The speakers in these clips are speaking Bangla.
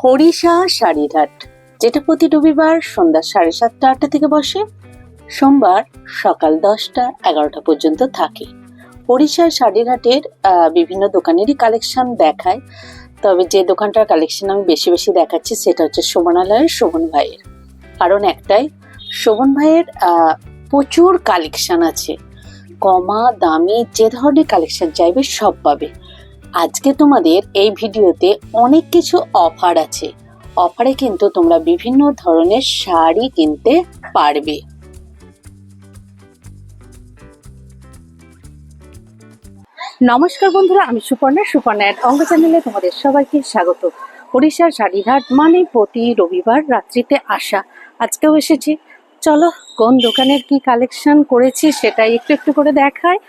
হরিষা শাড়িঘাট, যেটা প্রতি রবিবার সন্ধ্যা সাড়ে সাতটা আটটা থেকে বসে, সোমবার সকাল দশটা এগারোটা পর্যন্ত থাকে। হরিষা শাড়িঘাটের বিভিন্ন দোকানেরই কালেকশন দেখায়, তবে যে দোকানটার কালেকশন আমি বেশি বেশি দেখাচ্ছি সেটা হচ্ছে শোভনালয়ের শোভন ভাইয়ের। কারণ একটাই, শোভন ভাইয়ের প্রচুর কালেকশন আছে। কমা, দামি, যে ধরনের কালেকশন চাইবে সব পাবে। আজকে তোমাদের এই ভিডিওতে অনেক কিছু অফার আছে। অফারে কিন্তু তোমরা বিভিন্ন ধরনের শাড়ি কিনতে পারবে। নমস্কার বন্ধুরা, আমি সুপর্ণা সুপর্ণা অ্যাড অঙ্গ চ্যানেলে তোমাদের সবাইকে স্বাগত। ওড়িশার শাড়িঘাট মানে প্রতি রবিবার রাত্রিতে আসা। আজকেও এসেছি। চলো, কোন দোকানের কি কালেকশন করেছি সেটাই একটু একটু করে দেখায়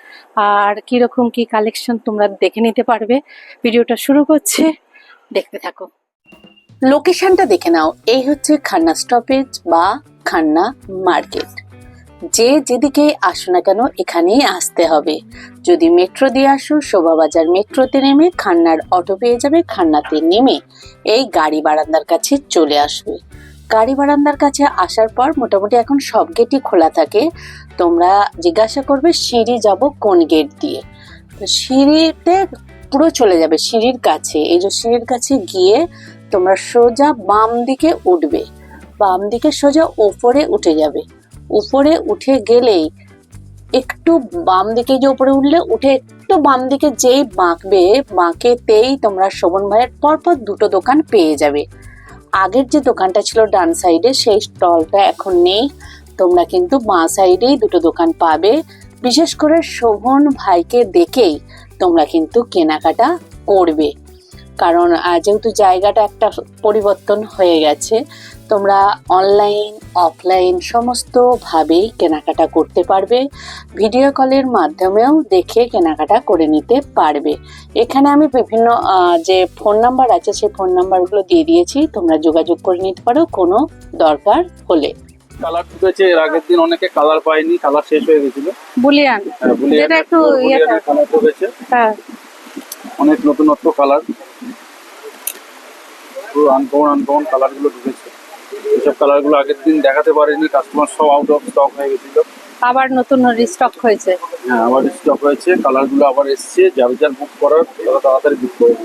আর কীরকম কি কালেকশন তোমরা দেখে নিতে পারবে। ভিডিওটা শুরু করছে। দেখতে থাকো। লোকেশনটা দেখে নাও। এই হচ্ছে খান্না স্টপেজ বা খান্না মার্কেট যে যেদিকে আসো না কেন, এখানেই আসতে হবে। যদি মেট্রো দিয়ে আসো, শোভাবাজার মেট্রোতে নেমে খান্নার অটো পেয়ে যাবে, খান্নাতে নেমে এই গাড়ি বারান্দার কাছে চলে আসবে। গাড়ি বারান্দার কাছে আসার পর মোটামুটি এখন সব গেটই খোলা থাকে। তোমরা জিজ্ঞাসা করবে, সিঁড়ি যাব কোন গেট দিয়ে? তো সিঁড়িতে পুরো চলে যাবে, সিঁড়ির কাছে। এই যে সিঁড়ির কাছে গিয়ে তোমরা সোজা বাম দিকে উঠবে। বাম দিকে সোজা ওপরে উঠে যাবে। উপরে উঠে গেলেই একটু বাম দিকে যে উপরে উঠলে, উঠে একটু বাম দিকে যেই বাঁকবে, বাঁকেতেই তোমরা শোভন ভাইয়ের পরপর দুটো দোকান পেয়ে যাবে। আগের যে দোকানটা ছিল ডান সাইডে, সেই স্টলটা এখন নেই। তোমরা কিন্তু বাঁ সাইডেই দুটো দোকান পাবে। বিশেষ করে শোভন ভাইকে দেখেই তোমরা কিন্তু কেনাকাটা করবে। কারণ যেহেতু জায়গাটা একটা পরিবর্তন হয়ে গেছে তোমরা অনলাইন অফলাইন সমস্তভাবেই কেনাকাটা করতে পারবে। ভিডিও কলের মাধ্যমেও দেখে কেনাকাটা করে নিতে পারবে। এখানে আমি বিভিন্ন যে ফোন নাম্বার আছে সেই ফোন নাম্বারগুলো দিয়ে দিয়েছি। তোমরা যোগাযোগ করে নিতে পারো কোনো দরকার হলে। কালার ঢুকেছে এর আগের দিন অনেকে কালার পায়নি কালার শেষ হয়ে গেছিল। বুলিয়ান হ্যাঁ, যেটা একটু কালার ঢুকেছে হ্যাঁ। অনেক নতুনত্ব কালার পুরো আনকমন আনকমন কালারগুলো ঢুকেছে। এসব কালারগুলো আগের দিন দেখাতে পারেনি কাস্টমার সব আউট অফ স্টক হয়ে গেছিল। আবার নতুন রিস্টক হয়েছে। হ্যাঁ আবার স্টক হয়েছে। কালারগুলো আবার এসছে। যার যার বুক করার তারা তাড়াতাড়ি বুক করে।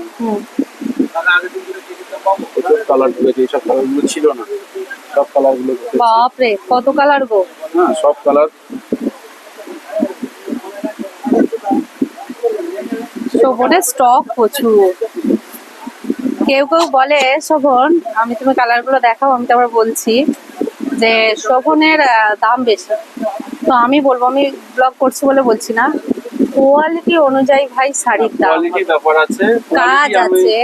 প্রচুর কালার ঢুকেছে এইসব কালারগুলো ছিল না সব কালারগুলো বাপরে কত কালার গো? হ্যাঁ সব কালার শোভনের স্টক প্রচুর। কেউ কেউ বলে শোভন আমি তুমি কালারগুলো দেখাও আমি তো আবার বলছি যে শোভনের দাম বেশি। তো আমি বলব আমি ব্লগ করছি বলে বলছি না। কোয়ালিটি অনুযায়ী ভাই শাড়ির দাম। কোয়ালিটি ব্যাপার আছে। কাজ আছে।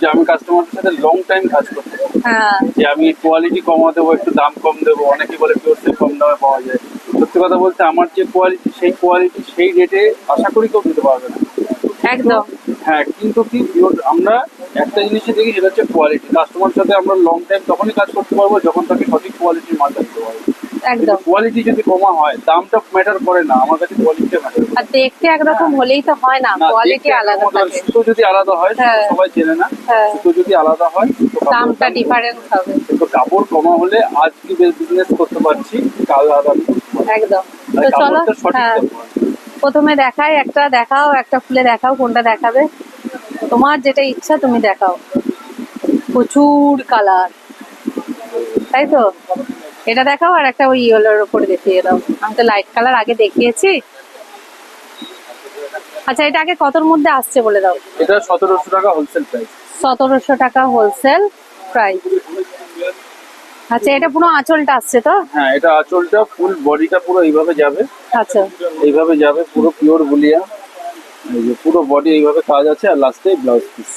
যে আমি কাস্টমারের সাথে লং টাইম কাজ করতে হ্যাঁ। যে আমি কোয়ালিটি কমা দেবো একটু দাম কম দেবো। অনেকে বলে পিওর কম দামে পাওয়া যায়। সত্যি কথা বলতে আমার যে কোয়ালিটি সেই কোয়ালিটি সেই রেটে আশা করি কেউ দিতে পারবে না। একদম। হ্যাঁ কিন্তু কি আমরা একটা জিনিসই দেখি সেটা হচ্ছে কোয়ালিটি কাস্টমারের সাথে আমরা লং টাইম তখনই কাজ করতে পারব যখন তাকে সঠিক কোয়ালিটির মাল দিতে পারব। একদম। কোয়ালিটি যদি কমা হয় দামটা ম্যাটার করে না আমার কাছে কোয়ালিটিটা ম্যাটার আর দেখতে একরকম হলেই তো হয় না কোয়ালিটি আলাদা থাকে। সুতো যদি আলাদা হয় হ্যাঁ। সবাই চেনে না হ্যাঁ। সুতো যদি আলাদা হয় দামটা ডিফারেন্স হবে। কিন্তু কাপড় কমা হলে আজ কি বিজনেস করতে পারছি কাল আর আমি। একদম। তো চলো সঠিক হ্যাঁ। প্রথমে দেখাই একটা দেখাও একটা খুলে দেখাও কোনটা দেখাবে? তোমার যেটা ইচ্ছা তুমি দেখাও। প্রচুর কালার। তাই তো? এটা দেখাও আর একটা ওই ইয়েলোর উপরে দেখিয়ে দাও। আমি তো লাইট কালার আগে দেখিয়েছি। আচ্ছা এটা আগে কতর মধ্যে আসছে বলে দাও? এটা সতেরোশো টাকা হোলসেল প্রাইস সতেরোশো টাকা হোলসেল প্রাইস আচ্ছা এটা পুরো আঁচলটা আসছে তো? হ্যাঁ এটা আঁচলটা ফুল বডিটা পুরো এইভাবে যাবে। আচ্ছা। এইভাবে যাবে পুরো পিওর বুলিয়া। এই যে পুরো বডি এইভাবে কাজ আছে আর লাস্টে ব্লাউজ পিস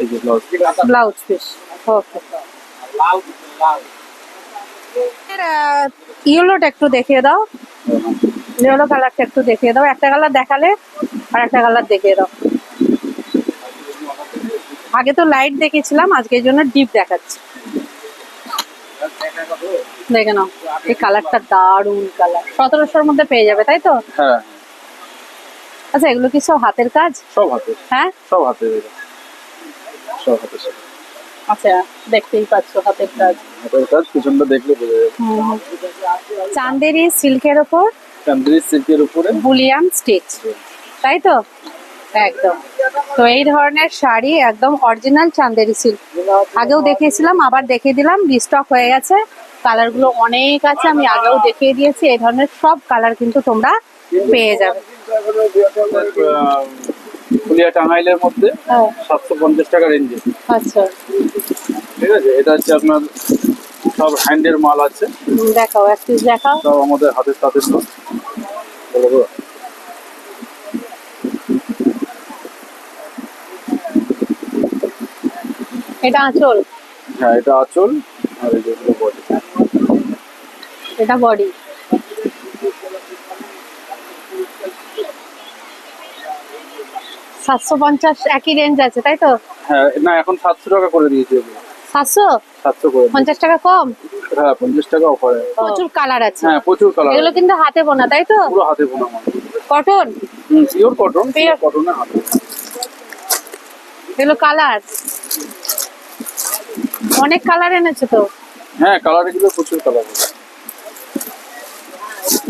এই যে blouse piece blouse piece okay ইয়েলোটা একটু দেখিয়ে দাও। ইয়েলো কালারটা একটু দেখিয়ে দাও। একটা কালার দেখালে আর একটা কালার দেখিয়ে দাও। আগে তো লাইট দেখেছিলাম আজকের জন্য ডিপ দেখাচ্ছি। দেখে নাও এই কালারটা দারুণ কালার সতেরোশোর মধ্যে পেয়ে যাবে তাই তো? হ্যাঁ। আচ্ছা এগুলো কি সব হাতের কাজ? সব হাতে হ্যাঁ? সব হাতে সব হাতে আচ্ছা দেখতেই পাচ্ছ হাতের কাজ। হাতের কাজ পিছনটা দেখলে বোঝা যাবে। চান্দেরি সিল্কের উপর চান্দ্রি সিল্কের উপরে। Bullion stitch. তাই তো? একদম। তো এই ধরনের শাড়ি একদম অরিজিনাল চান্দেরি সিল্ক আগেও দেখিয়েছিলাম আবার দেখিয়ে দিলাম রিস্টক হয়ে গেছে। কালারগুলো অনেক আছে আমি আগেও দেখিয়ে দিয়েছি এই ধরনের সব কালার কিন্তু তোমরা পেয়ে যাবে। ফুলিয়া টাঙ্গাইলের মধ্যে হ্যাঁ। সাতশো পঞ্চাশ টাকা রেঞ্জে আচ্ছা। ঠিক আছে এটা হচ্ছে আপনার সব হ্যান্ডের মাল আছে। দেখাও এক পিস দেখাও। সব আমাদের হাতের তাঁতের মাল বলো গো। এটা আঁচল। হ্যাঁ এটা আঁচল। আর এই যেগুলো বডি এটা বডি সাতশো পঞ্চাশ একই রেঞ্জ আছে তাই তো? হ্যাঁ না এখন সাতশো টাকা করে দিয়েছে সাতশো? সাতশো করে পঞ্চাশ টাকা কম? হ্যাঁ পঞ্চাশ টাকা অফারে প্রচুর কালার আছে। হ্যাঁ প্রচুর কালার এগুলো কিন্তু হাতে বোনা তাই তো? পুরো হাতে বোনা কটন পিওর কটন Pure- কটনে হাতে এগুলো কালার অনেক কালার এনেছে তো। হ্যাঁ কালার এগুলো প্রচুর কালার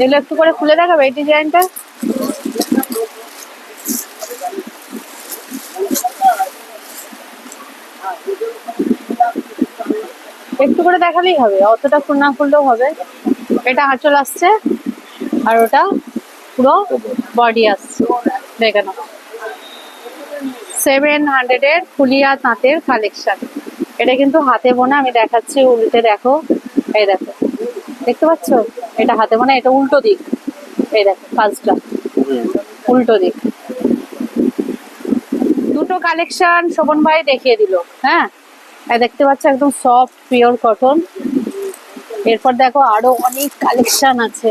এগুলো একটু করে খুলে দেখাবে এই ডিজাইনটা একটু করে দেখালেই হবে অতটা ফুল না খুললেও হবে। এটা আঁচল আসছে আর ওটা পুরো বডি আসছে। দেখে নাও। সেভেন হান্ড্রেডের ফুলিয়া তাঁতের কালেকশন এটা কিন্তু হাতে বোনা আমি দেখাচ্ছি উল্টে দেখো। এই দেখো দেখতে পাচ্ছ? এটা হাতে বোনা এটা উল্টো দিক। এই দেখো কাজটা উল্টো দিক। দুটো কালেকশন শোভন ভাই দেখিয়ে দিল হ্যাঁ? দেখতে পাচ্ছ একদম সফট পিওর কটন। এরপর দেখো আরও অনেক কালেকশন আছে।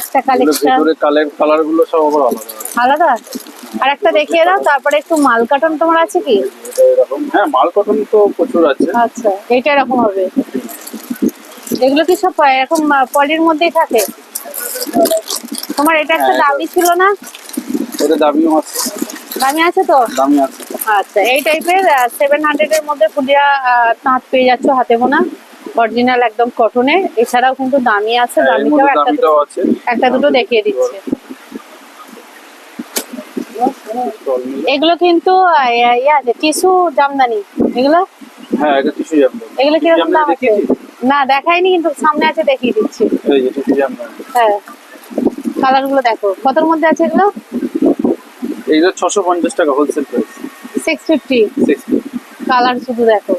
একটা কালেকশন। কালারগুলো সব আলাদা। আলাদা? আর একটা দেখিয়ে দাও তারপরে একটু মাল কাটন তোমার আছে কি? এটা হ্যাঁ মাল কটন তো প্রচুর আছে। আচ্ছা এইটা এরকম হবে। এগুলো কি সব এরকম পলির মধ্যেই থাকে? তোমার এটা একটা হ্যাঁ, দামি ছিল না? এটা দামিও আছে। দামি আছে তো? দামি আছে। আচ্ছা এই টাইপের সেভেন হান্ড্রেড এর মধ্যে ফুলিয়া তাঁত পেয়ে যাচ্ছ হাতে বোনা। অরিজিনাল একদম কটনের এছাড়াও কিন্তু দামি আছে হ্যাঁ, দামিটাও একটা একটা দুটো দেখিয়ে দিচ্ছে। এগুলো কিন্তু ইয়ে আছে টিস্যু জামদানি এগুলো? হ্যাঁ এটা টিস্যু জামদানি। এগুলো কীরকম দাম আছে? না দেখাইনি কিন্তু সামনে আছে দেখিয়ে দিচ্ছি। এই যে টিস্যু জামদানি। হ্যাঁ। কালারগুলো দেখো কতর মধ্যে আছে এগুলো? ছশো পঞ্চাশ টাকা wholesale price six fifty six colour শুধু দেখো।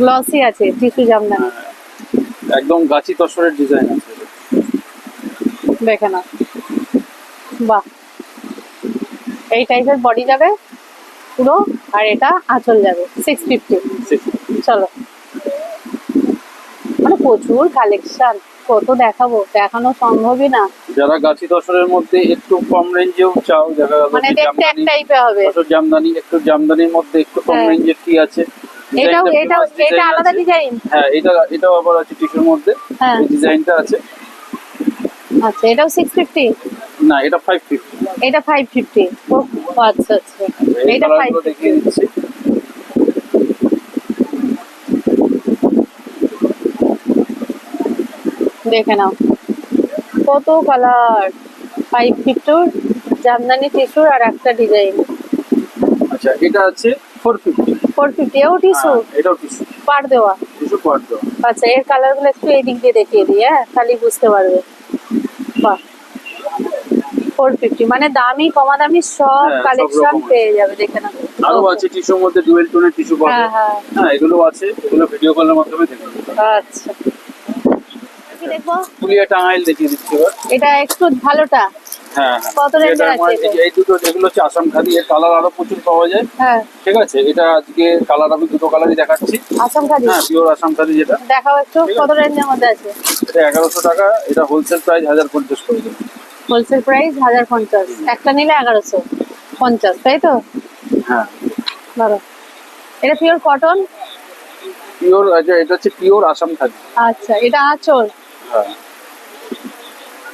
গ্লসি আছে টিস্যু জামদানি। একদম গাছি তসরের ডিজাইন আছে। এটা। দেখে না বাহ। এই টাইপের বডি যাবে পুরো আর এটা আঁচল যাবে সিক্স ফিফটি চলো। মানে প্রচুর কালেকশন কত দেখাবো? দেখানো সম্ভবই না। যারা গাছি দশরের মধ্যে একটু কম রেঞ্জেও চাও দেখা মানে দেখতে এক টাইপের হবে। জামদানি একটু জামদানির মধ্যে একটু কম হ্যাঁ। রেঞ্জের কি আছে? এটাও এটাও এটা আলাদা ডিজাইন হ্যাঁ এটা এটাও আবার আছে টিস্যুর মধ্যে। হ্যাঁ। ডিজাইনটা আছে। আচ্ছা এটাও সিক্স ফিফটি না এটা ফাইভ ফিফটি এটা ফাইভ ফিফটি ও আচ্ছা আচ্ছা। এটা ফাইভ কালারগুলো দেখিয়ে দিচ্ছি। দেখে নাও। কত কালার ফাইভ ফিফটির জামদানি টিস্যুর আর একটা ডিজাইন আচ্ছা এটা আছে ফোর ফিফটি ফোর ফিফটি এও টিস্যু এটাও টিস্যু পার দেওয়া? টিস্যু কোয়ার দেওয়া। আচ্ছা এর কালারগুলো একটু এদিক দিয়ে দেখিয়ে দিই হ্যাঁ? তাহলে বুঝতে পারবে। বাহ। ফোর ফিফটি মানে দামি কমা দামি সব হ্যাঁ, কালেকশন পেয়ে যাবে দেখে না আরও আছে টিস্যুর মধ্যে ডুয়েল টোনের টিস্যু পাবে। হ্যাঁ হ্যাঁ। হ্যাঁ এগুলো আছে এগুলো ভিডিও কলের মাধ্যমে দেখুন আচ্ছা। কি দেখব। ফুলিয়া টাঙ্গাইল দেখিয়ে দিচ্ছি এটা একটু ভালোটা। কত আছে এই দুটো যেগুলো হচ্ছে আসাম খাদি এর কালার আরও প্রচুর পাওয়া যায়। হ্যাঁ। ঠিক আছে? এটা আজকে কালার আমি দুটো কালারই দেখাচ্ছি। আসাম খাদি? হ্যাঁ পিওর আসাম খাদি যেটা। দেখাও একটু ঠিক কত রেঞ্জের মধ্যে আছে? এটা টাকা এটা হোলসেল প্রাইস করে দেবে হোলসেল প্রাইস হাজার পঞ্চাশ একটা নিলে এগারোশো পঞ্চাশ তাই তো? হ্যাঁ। ধরো এটা পিওর কটন পিওর এটা হচ্ছে পিওর আসাম খাদি। আচ্ছা এটা আঁচল? হ্যাঁ।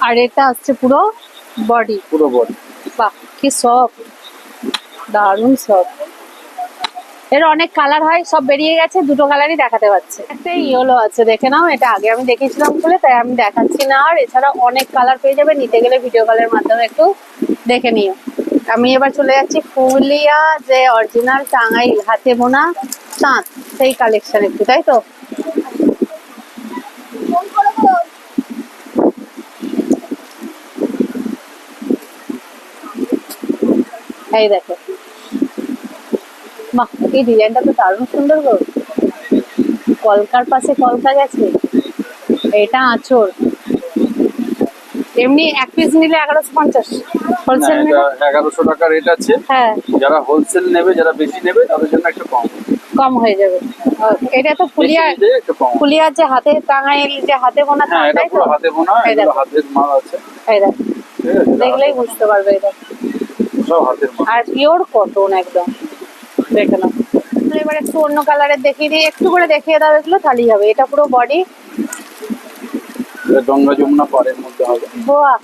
আর এটা আসছে পুরো বডি পুরো বডি বাহ কি সফট দারুণ সব এর অনেক কালার হয় সব বেরিয়ে গেছে দুটো কালারই দেখাতে পাচ্ছে। একটা ইয়েলো আছে দেখে নাও এটা আগে আমি দেখেছিলাম বলে তাই আমি দেখাচ্ছি না। আর এছাড়া অনেক কালার পেয়ে যাবে নিতে গেলে ভিডিও কলের মাধ্যমে একটু দেখে নিও। আমি এবার চলে যাচ্ছি ফুলিয়া যে অরিজিনাল টাঙ্গাইল হাতে বোনা তাঁত সেই কালেকশন একটু তাই তো? এই দেখো। বাহ এই ডিজাইনটা তো দারুণ সুন্দর গো। কলকার পাশে কলকা গেছে। এটা আঁচড় এমনি এক পিস নিলে এগারোশো পঞ্চাশ। হোলসেল এগারোশো টাকা রেট আছে। হ্যাঁ। যারা হোলসেল নেবে যারা বেশি নেবে তাদের জন্য একটু কম। কম হয়ে যাবে। এটা তো ফুলিয়া ফুলিয়ার যে হাতে টাঙ্গাইল যে হাতে বোনা হ্যাঁ এটা পুরো হাতে বোনা। হাতের মাল আছে। এই দেখো। দেখলেই বুঝতে পারবে এটা। আর পিওর কটন একদম। দেখে নাও। এবার একটু অন্য কালারের দেখিয়ে দিই। একটু করে দেখিয়ে দাও এগুলো তাহলেই হবে। এটা পুরো বডি গঙ্গা যমুনা পাড়ের মধ্যে হবে। বোয়া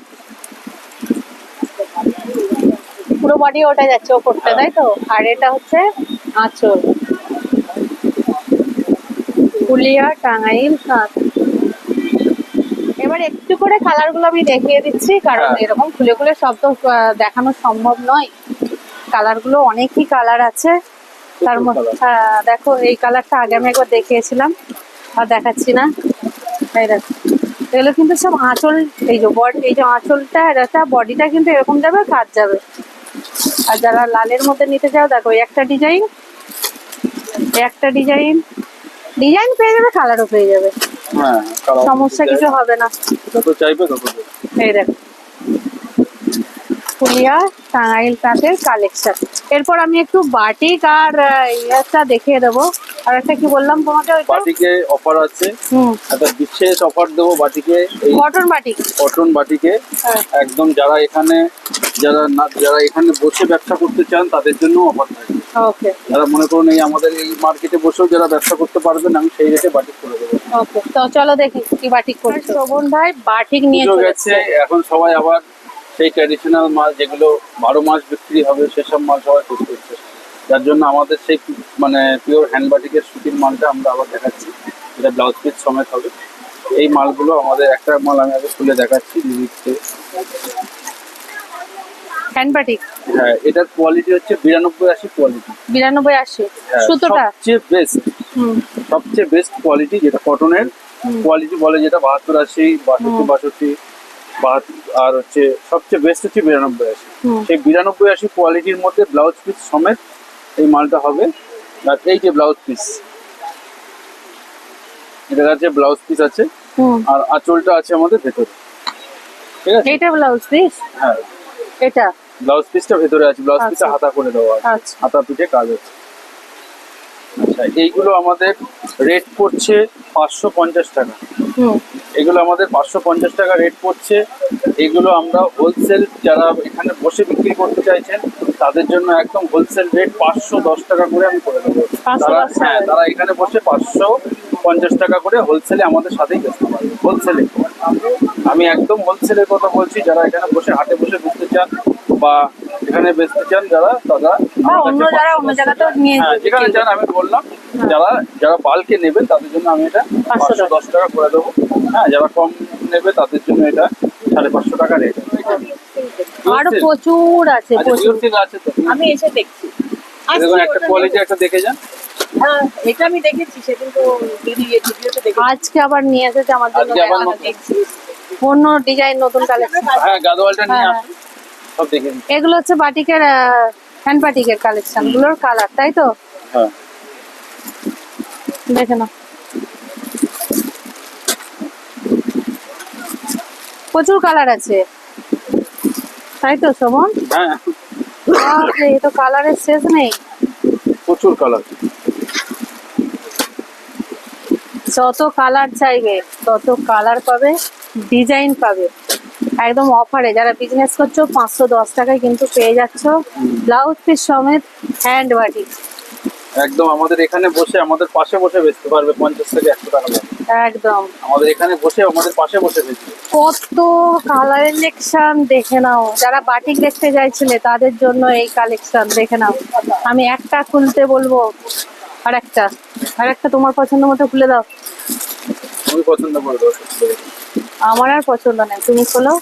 পুরো বডি ওটা যাচ্ছে ওপরটা তাই তো? আর এটা হচ্ছে আঁচল। পুলিয়া টাঙ্গাইল তাঁত এবার একটু করে কালারগুলো আমি দেখিয়ে দিচ্ছি কারণ হ্যাঁ। এরকম খুলে খুলে সব তো দেখানো সম্ভব নয়। কালারগুলো অনেকই কালার আছে। তার মধ্যে দেখো এই কালারটা আগে আমি একবার দেখিয়েছিলাম আর দেখাচ্ছি না। এই দেখো এগুলো কিন্তু সব আঁচল এই যে বডি এই যে আঁচলটা একটা বডিটা কিন্তু এরকম যাবে কাজ যাবে। আর যারা লালের মধ্যে নিতে চাও দেখো একটা ডিজাইন একটা ডিজাইন ডিজাইন পেয়ে যাবে কালারও পেয়ে যাবে। সমস্যা কিছু হবে না। যত চাইবে তত এই দেখো। ফুলিয়া টাঙ্গাইল তাঁতের কালেকশন এরপর আমি একটু বাটিক আর দেখিয়ে দেবো। আর একটা কি বললাম তোমাকে ওইটা? বাটিকে অফার আছে। হুম। একটা বিশেষ অফার দেবো বাটিকে। Cotton batik. কটন বাটিকে। হ্যাঁ। একদম যারা এখানে যারা না যারা এখানে বসে ব্যবসা করতে চান তাদের জন্য অফার থাকবে। ওকে যারা মনে করুন এই আমাদের এই মার্কেটে বসেও যারা ব্যবসা করতে পারবেন আমি সেই রেটে বাটিক করে দেবো। ওকে তো চলো দেখি কি বাটিক করছ। শোভন ভাই বাটিক নিয়ে গেছে এখন সবাই আবার সেই ট্র্যাডিশনাল মাল যেগুলো বারো মাস বিক্রি হবে সেসব মাল সবাই খুঁজ করছে যার জন্য আমাদের সেই মানে পিওর হ্যান্ড বাটিকের সুতির মালটা আমরা আবার দেখাচ্ছি এটা ব্লাউজ পিস সমেত হবে। এই মালগুলো আমাদের একটা মাল আমি আগে খুলে দেখাচ্ছি দিদিকে হ্যান্ড বাটিক হ্যাঁ এটার কোয়ালিটি হচ্ছে বিরানব্বই আশি কোয়ালিটি বিরানব্বই আশি। সুতোটা? সবচেয়ে বেস্ট সবচেয়ে বেস্ট কোয়ালিটি যেটা কটনের কোয়ালিটি বলে যেটা বাহাত্তর আশি বাষট্টি। বাষট্টি আর হচ্ছে সবচেয়ে বেস্ট হচ্ছে বিরানব্বই আশি। সেই বিরানব্বই আশি কোয়ালিটির মধ্যে ব্লাউজ পিস সমেত এই মালটা হবে। আর এই যে ব্লাউজ পিস এটা কাছে ব্লাউজ পিস আছে। আর আঁচলটা আছে আমাদের ভেতরে। ঠিক আছে? এইটা ব্লাউজ পিস হ্যাঁ। এটা? ব্লাউজ পিসটা ভেতরে আছে ব্লাউজ পিসটা আচ্ছা। হাতা করে দেওয়া আছে। আচ্ছা। হাতা পিঠে কাজ আছে আচ্ছা এইগুলো আমাদের রেট পড়ছে পাঁচশো পঞ্চাশ টাকা। এগুলো আমাদের পাঁচশো পঞ্চাশ টাকা রেট পড়ছে। এগুলো আমরা হোলসেল যারা এখানে বসে বিক্রি করতে চাইছেন তাদের জন্য একদম হোলসেল রেট পাঁচশো দশ টাকা করে আমি করে দেবো। তারা হ্যাঁ তারা এখানে বসে পাঁচশো পঞ্চাশ টাকা করে হোলসেলে আমাদের সাথেই বেচতে পারবে হোলসেলে আমি একদম হোলসেলের কথা বলছি যারা এখানে বসে হাটে বসে বিকতে চান বা এখানে বেচতে চান যারা তারা বা আমার অন্য কাছে যারা 510 অন্য জায়গাতেও নিয়ে হ্যাঁ যেখানে চান আমি বললাম যারা যারা বাল্কে নেবেন তাদের জন্য আমি এটা পাঁচশো দশ টাকা করে দেবো। হ্যাঁ যারা কম নেবে তাদের জন্য এটা সাড়ে পাঁচশো টাকা রেট আরও প্রচুর আছে আচ্ছা প্রচুর। পিওর আছে তো। আমি এসে দেখছি। একটা ওটা একটা দেখে যান। হ্যাঁ এটা আমি দেখেছি সেদিন তো ভিডিও ভিডিওতে দেখেছি আজকে আবার নিয়ে এসেছে আমার জন্য অন্য ডিজাইন নতুন কালেকশন হ্যাঁ গাদোয়ালটা নিয়ে হ্যাঁ। আসুন। সব দেখে এগুলো হচ্ছে বাটিকের হ্যান্ড বাটিকের কালেকশনগুলোর কালার তাই তো? হ্যাঁ। দেখে নাও। প্রচুর কালার আছে। তাই তো শোভন? হ্যাঁ। বাপরে, এ তো কালারের শেষ নেই। প্রচুর কালার। যত কালার চাইবে তত কালার পাবে ডিজাইন পাবে। একদম অফারে যারা বিজনেস করছ পাঁচশো দশ টাকায় কিন্তু পেয়ে যাচ্ছ ব্লাউজ পিস সমেত হ্যান্ড বাটি একদম আমাদের এখানে বসে আমাদের পাশে বসে বেচতে পারবে পঞ্চাশ থেকে একশো টাকা একদম। আমাদের এখানে বসে আমাদের পাশে বসে কত কালেকশন দেখে নাও। যারা বাটিক দেখতে চাইছিলে তাদের জন্য এই কালেকশন দেখে নাও। আমি একটা খুলতে বলব আর একটা। আর একটা তোমার পছন্দ মতো খুলে দাও। তুমি পছন্দ করে আমার আর পছন্দ নেই। তুমি খোলো।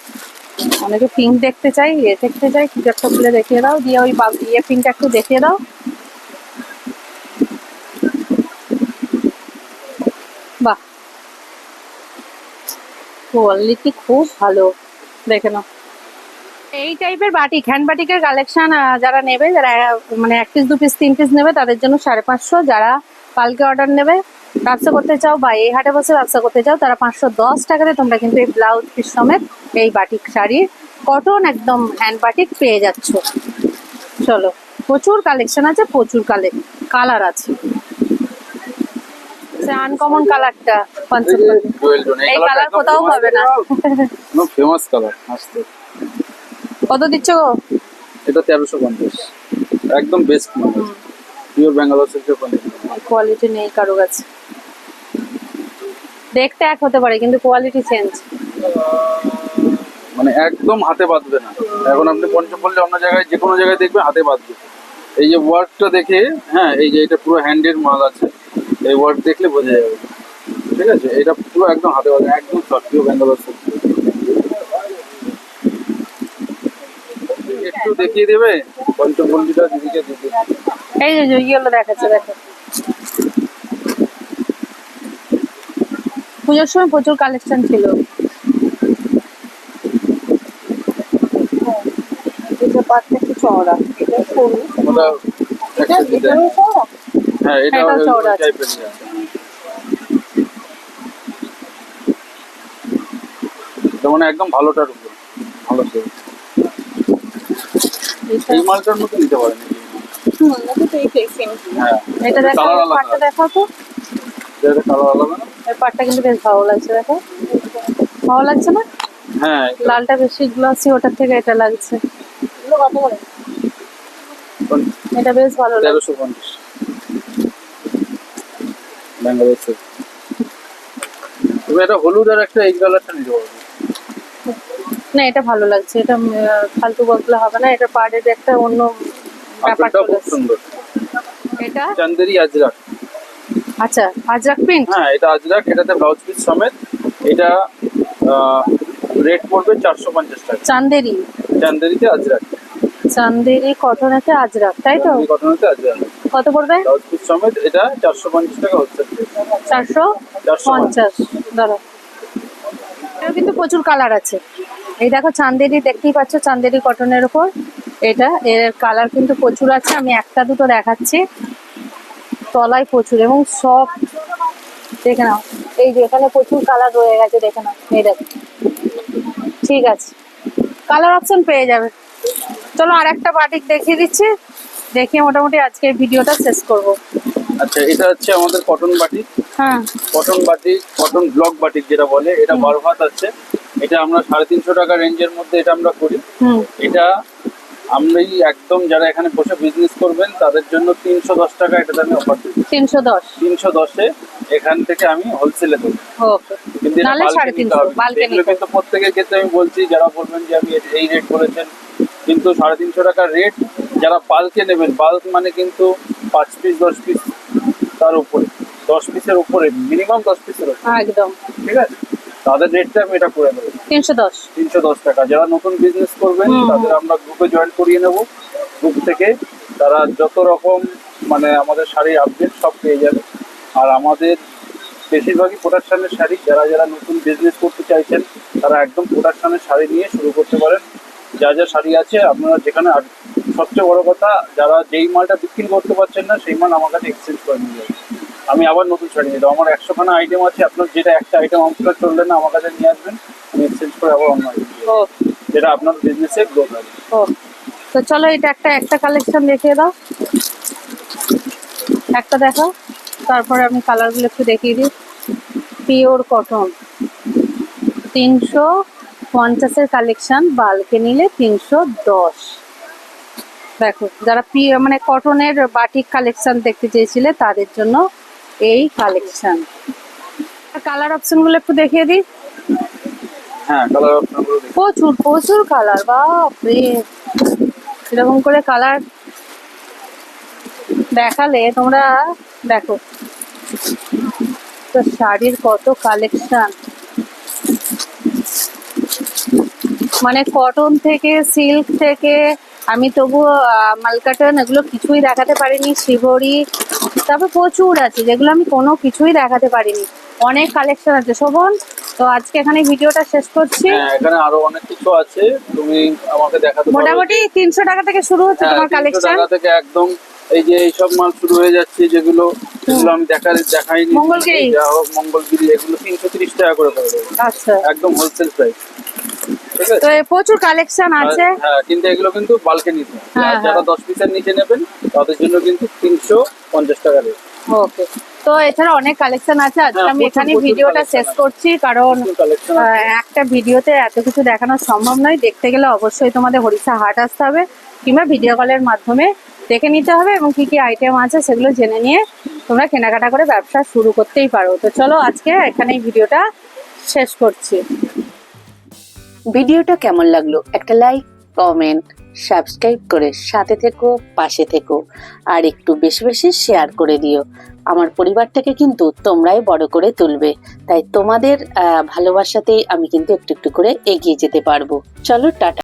অনেকে পিঙ্ক দেখতে চাই ইয়ে দেখতে চাই কিছু একটা খুলে দেখিয়ে দাও। দিয়ে ওই ইয়ে পিঙ্কটা একটু দেখিয়ে দাও। বাহ। কোয়ালিটি খুব ভালো। দেখে নাও। এই টাইপের বাটিক হ্যান্ড বাটিকের কালেকশন যারা নেবে, যারা মানে এক পিস দু পিস তিন পিস নেবে, তাদের জন্য সাড়ে পাঁচশো। যারা কালকে অর্ডার নেবে, ব্যবসা করতে চাও বা এই হাটে বসে ব্যবসা করতে চাও, তারা পাঁচশো দশ টাকাতে তোমরা কিন্তু এই ব্লাউজ পিস সমেত এই বাটিক শাড়ির কটন একদম হ্যান্ড বাটিক পেয়ে যাচ্ছ। চলো, প্রচুর কালেকশন আছে, প্রচুর কালে কালার আছে। আনকমন কালারটা পঞ্চম এই কালার কোথাও পাবে না। ফেমাস কালার আসতে। কত দিচ্ছ গো? এটা তেরোশো পঞ্চাশ। একদম বেস্ট মডেল পিওর ব্যাঙ্গালোর সিল্কের কোয়ালিটি কোয়ালিটি নেই কারও কাছে। দেখতে এক হতে পারে কিন্তু কোয়ালিটি চেঞ্জ মানে একদম হাতে বাঁধবে না। এখন আপনি পঞ্চপল্লী অন্য জায়গায় যে কোনো জায়গায় দেখবেন হাতে বাঁধবে। এই যে ওয়ার্কটা দেখে হ্যাঁ এই যে এটা পুরো হ্যান্ডের মাল আছে। এই ওয়ার্ক দেখলে বোঝা যাবে। ঠিক আছে? এটা পুরো একদম হাতে বাঁধবে একদম ব্যাঙ্গালোর সিল্ক একটু দেখিয়ে দেবে? পঞ্চপল্লীটা দিদিকে দিদি এই যে ইয়েলো দেখাচ্ছে দেখো পুজোর সময় প্রচুর কালেকশন ছিল। এটা পাটটা একটু চওড়া এটা সরু এটা হ্যাঁ, হ্যাঁ একদম ভালো এই মালটার মতো নিতে পারেন। এটা কিন্তু বেশ ভালো লাগছে ভালো লাগছে না? লালটা বেশি গ্লসি ওটার থেকে এটা লাগছে। এটা বেশ ভালো লাগছে। 1350 বাংলাদেশে তুমি একটা হলুদ আর একটা এই কালারটা নিতে পারবে না এটা ভালো লাগছে। এটা ফালতু বকলে হবে না। এটা পাড়ের একটা অন্য ব্যাপার আচ্ছা, খুব সুন্দর। এটা? চান্দেরি আজরাক। আচ্ছা আজরাক প্রিন্ট হ্যাঁ এটা আজরাক। এটাতে ব্লাউজ পিস সমেত। এটা রেট পড়বে চারশো পঞ্চাশ টাকা। চান্দেরি। চান্দেরিতে আজরাক। চান্দেরি কটনেতে আজরাক তাই তো? কটনেতে আজরাক। কত পড়বে? ব্লাউজ সমেত এটা চারশো পঞ্চাশ টাকা হচ্ছে। চারশো চারশো পঞ্চাশ। দাঁড়া এটাও কিন্তু প্রচুর কালার আছে। এই দেখো চান্দেরি দেখতেই পাচ্ছ চান্দেরি কটনের উপর। এটা এর কালার কিন্তু প্রচুর আছে। আমি একটা দুটো দেখাচ্ছি। তলায় প্রচুর এবং সব দেখে নাও। এই যে এখানে প্রচুর কালার রয়ে গেছে দেখে নাও। এই দেখো। ঠিক আছে। কালার অপশন পেয়ে যাবে। চলো আর একটা বাটিক দেখিয়ে দিচ্ছি। দেখিয়ে মোটামুটি আজকের ভিডিওটা শেষ করব। আচ্ছা এটা হচ্ছে আমাদের কটন বাটি। হ্যাঁ। কটন বাটিক কটন ব্লক বাটি যেটা বলে এটা বারো হাত আছে। এটা আমরা সাড়ে তিনশো টাকা রেঞ্জের মধ্যে এটা আমরা করি। এটা আমি একদম যারা এখানে বসে বিজনেস করবেন তাদের জন্য তিনশো দশ টাকা এটা আমি অফার দিই। তিনশো দশ। তিনশো দশে এখান থেকে আমি হোলসেলে দেবো কিন্তু প্রত্যেকের ক্ষেত্রে আমি বলছি যারা বলবেন যে আমি এই রেট বলেছেন কিন্তু সাড়ে তিনশো টাকার রেট যারা বাল্কে নেবেন বাল্ক মানে কিন্তু পাঁচ পিস দশ পিস তার উপরে। দশ পিসের উপরে মিনিমাম দশ পিসের একদম। ঠিক আছে? তাদের রেটটা আমি এটা করে দেবো তিনশো দশ। তিনশো দশ টাকা। যারা নতুন বিজনেস করবেন তাদের আমরা গ্রুপে জয়েন করিয়ে নেব। গ্রুপ থেকে তারা যত রকম মানে আমাদের শাড়ি আপডেট সব পেয়ে যাবে। আর আমাদের বেশিরভাগই প্রোডাকশনের শাড়ি যারা যারা নতুন বিজনেস করতে চাইছেন তারা একদম প্রোডাকশনের শাড়ি নিয়ে শুরু করতে পারেন। যা যা শাড়ি আছে আপনারা যেখানে আর সবচেয়ে বড় কথা যারা যেই মালটা বিক্রি করতে পারছেন না সেই মাল আমার কাছে এক্সচেঞ্জ করে নিয়ে যাবে। আমি আবার নতুন শাড়ি নিয়ে আমার একশোখানা আইটেম আছে আপনার যেটা একটা আইটেম আপনার চললে না আমার কাছে নিয়ে আসবেন আমি এক্সচেঞ্জ করে আবার অন্য। ও। যেটা আপনার বিজনেসে গ্রোথ হবে। ও। তো চলো এটা একটা একটা কালেকশন দেখিয়ে দাও। একটা দেখাও। তারপরে আমি কালারগুলো একটু দেখিয়ে দিই। পিওর কটন তিনশো পঞ্চাশের কালেকশন বালকে নিলে তিনশো দশ। দেখো যারা পি মানে কটনের বাটিক কালেকশন দেখতে চেয়েছিলে তাদের জন্য এই কালেকশন কালার অপশনগুলো একটু দেখিয়ে দিই। হ্যাঁ প্রচুর প্রচুর কালার বাপরে! এরকম করে কালার দেখালে তোমরা দেখো তো শাড়ির কত কালেকশন মানে কটন থেকে সিল্ক থেকে আমি তবুও মালকাটন এগুলো কিছুই দেখাতে পারিনি শিবরি তারপর প্রচুর আছে যেগুলো আমি কোনো কিছুই দেখাতে পারিনি। অনেক কালেকশন আছে। শোভন তো আজকে এখানে ভিডিওটা শেষ করছি। হ্যাঁ এখানে আরও অনেক কিছু আছে। তুমি আমাকে দেখাতে পারো। মোটামুটি তিনশো টাকা থেকে শুরু হচ্ছে হ্যাঁ, তোমার 300 কালেকশন টাকা থেকে একদম এই যে এইসব মাল শুরু হয়ে যাচ্ছে যেগুলো যেগুলো আমি দেখা দেখাইনি। মঙ্গলগিরি। যা হোক মঙ্গলগিরি এগুলো তিনশো তিরিশ টাকা করে দেবো আচ্ছা। একদম হোলসেল প্রাইস তো প্রচুর কালেকশন আছে। হ্যাঁ কিন্তু এগুলো কিন্তু বালকে নিতে। হ্যাঁ, যারা দশ পিসের নিচে নেবেন তাদের জন্য কিন্তু তিনশো পঞ্চাশ টাকা রেট ওকে তো এছাড়া অনেক কালেকশন আছে। আজকে হ্যাঁ, আমি এখানে ভিডিওটা শেষ করছি কারণ একটা ভিডিওতে এত কিছু দেখানো সম্ভব নয়। দেখতে গেলে অবশ্যই তোমাদের হরিষা হাট আসতে হবে কিংবা ভিডিও কলের মাধ্যমে দেখে নিতে হবে এবং কি কি আইটেম আছে সেগুলো জেনে নিয়ে তোমরা কেনাকাটা করে ব্যবসা শুরু করতেই পারো। তো চলো আজকে এখানে ভিডিওটা শেষ করছি। ভিডিওটা কেমন লাগল? একটা লাইক কমেন্ট সাবস্ক্রাইব করে সাথে থেকো, পাশে থেকো। আর একটু বেশি বেশি শেয়ার করে দিও। আমার পরিবারটাকে কিন্তু তোমরাই বড় করে তুলবে। তাই তোমাদের ভালোবাসাতেই আমি কিন্তু একটু একটু করে এগিয়ে যেতে পারব। চলো, টাটা।